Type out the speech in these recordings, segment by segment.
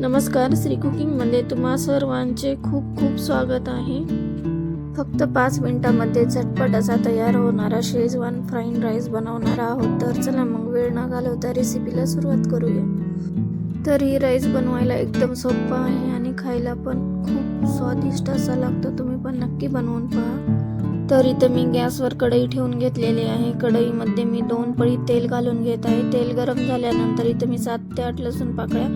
नमस्कार श्री कुकिंगमध्ये तुम्हा सर्वांचे खूप खूप स्वागत आहे. फक्त पाच मिनटामध्ये झटपट असा तयार होणारा शेजवान फ्राईड राईस बनवणार आहोत. तर चला मग वेळ न घालवता रेसिपीला सुरुवात करूया. तर ही राईस बनवायला एकदम सोपं आहे आणि खायला पण खूप स्वादिष्ट असा लागतो. तुम्ही पण नक्की बनवून पहा. तर इथं मी गॅसवर कढई ठेवून घेतलेली आहे. कढईमध्ये मी दोन पळी तेल घालून घेत आहे. तेल गरम झाल्यानंतर इथं मी सात ते आठ लसूण पाकळ्या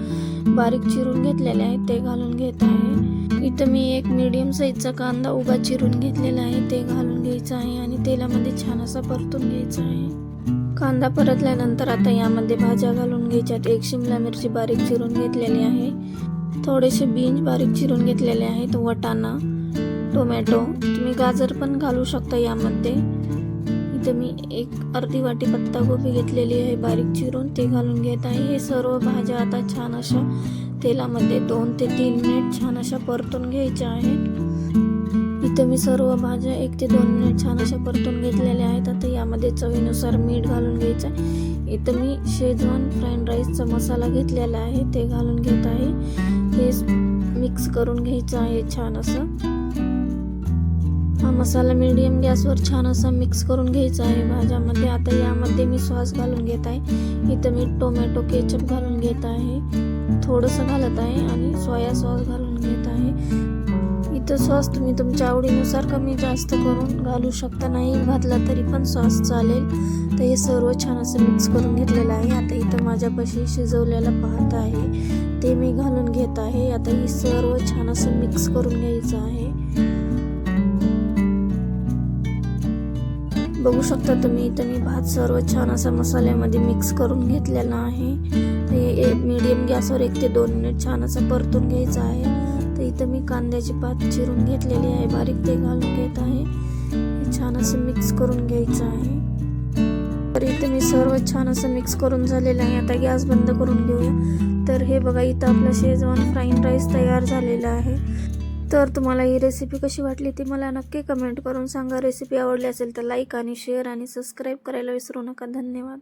बारीक चिरून घेतलेले आहेत ते घालून घेत आहे. इथं मी एक मिडियम साईजचा कांदा उभा चिरून घेतलेला आहे ते घालून घ्यायचं आहे आणि तेलामध्ये छान असा परतून घ्यायचा आहे. कांदा परतल्यानंतर आता यामध्ये भाज्या घालून घ्यायच्यात. एक शिमला मिरची बारीक चिरून घेतलेली आहे. थोडेसे बीन्स बारीक चिरून घेतलेले आहेत. वटाणा टोमॅटो तुम्ही गाजर पण घालू शकता यामध्ये. इथं मी एक अर्धी वाटी पत्तागोबी घेतलेली आहे बारीक चिरून ते घालून घेत आहे. हे सर्व भाज्या आता छान अशा तेलामध्ये दोन ते तीन मिनिट छान अशा परतून घ्यायच्या आहेत. इथं मी सर्व भाज्या एक ते दोन मिनिट छान अशा परतून घेतलेल्या आहेत. आता यामध्ये चवीनुसार मीठ घालून घ्यायचं इथं मी शेजवान फ्राईड राईसचा मसाला घेतलेला आहे ते घालून घेत आहे. हे मिक्स करून घ्यायचं आहे छान असं. हा मसाला मीडियम गॅसवर छान असा मिक्स करून घ्यायचा आहे. भाज्यामध्ये आता यामध्ये मी सॉस घालून घेत आहे. इथं मी टोमॅटो केचप घालून घेत आहे. थोडंसं घालत आहे आणि सोया सॉस घालून घेत आहे. इथं सॉस तुम्ही तुमच्या आवडीनुसार कमी जास्त करून घालू शकता. नाही घातला तरी पण सॉस चालेल. तर हे सर्व छान असं मिक्स करून घेतलेलं आहे. आता इथं माझ्यापाशी शिजवलेलं पाहत आहे. ते मी घालून घेत आहे. आता ही सर्व छान असं मिक्स करून घ्यायचं आहे. बघू शकता तुम्ही इथं मी भात सर्व छान असा मसाल्यामध्ये मिक्स करून घेतलेला आहे. तर हे मीडियम गॅसवर एक ते दोन मिनिट छान असं परतून घ्यायचं आहे. तर इथं मी कांद्याची पात चिरून घेतलेली आहे बारीक ते घालून घेत आहे. छान असं मिक्स करून घ्यायचं आहे. तर इथं मी सर्व छान असं मिक्स करून झालेलं आहे. आता गॅस बंद करून घेऊया. तर हे बघा इथं आपलं शेजवान फ्राईड राईस तयार झालेला आहे. तर तुम्हाला ही रेसिपी कशी वाटली ती मला नक्की कमेंट करून सांगा. रेसिपी आवडली असेल तर लाईक आणि शेअर आणि सबस्क्राईब करायला विसरू नका. धन्यवाद.